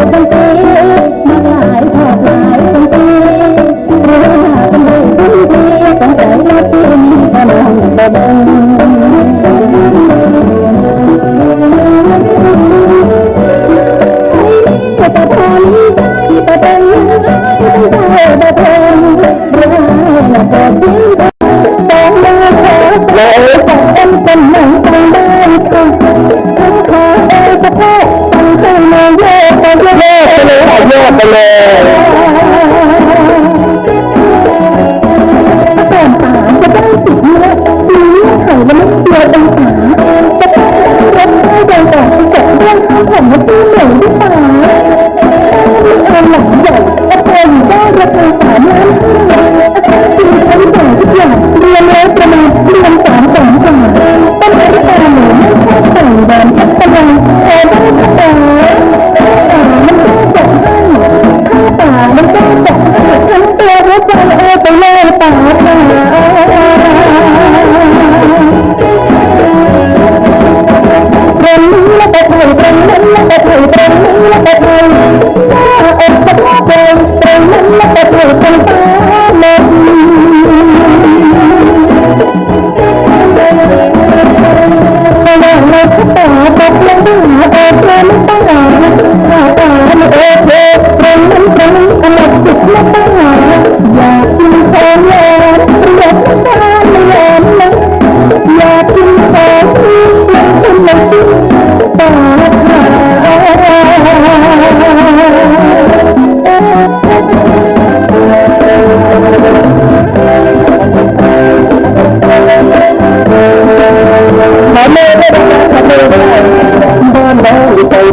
Gracias. Allah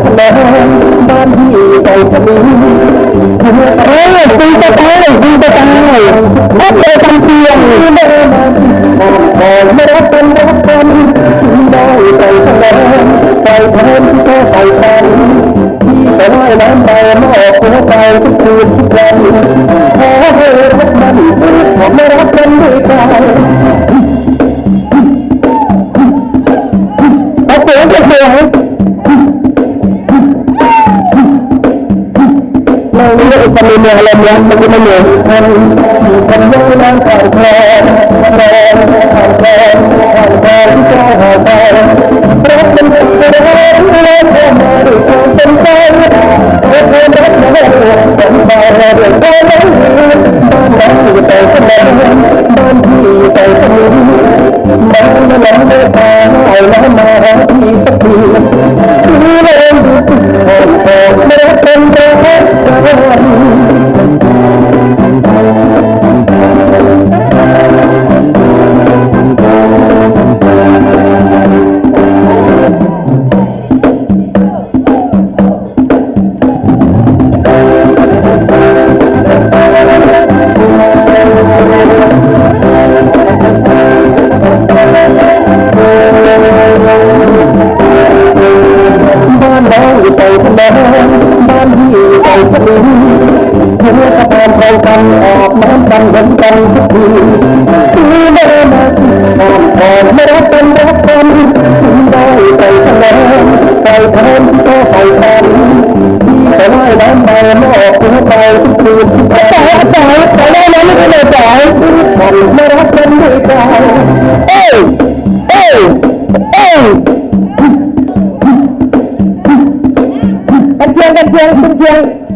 ทำไบ้านที่ใจสมีเฮ้ยดีจะตายดีจะตายรับเลยคำเพียงบอกไม่รับเป็นรับเป็นได้ใจสมองใจแทนก็ใจแทนแต่ว่ายน้ำไปไม่ออกหัวใจทุกคืนทุกวัน untuk pemilihan yang. กันออกน้ำกันเห็นกันทุกทีมีแม่มาอ่อนอ่อนไม่รักกันรักกันได้ไปทะเลไปทนก็ไปกันแต่ว่ายน้ำไปไม่ออกหัวใจทุกคืนแต่แต่แต่ว่ายน้ำไม่ได้ใจมันไม่รักกันด้วยใจเอ้ยเอ้ยเอ้ยกันเชียงกันเชียงกันเชียงสวัสดีครับ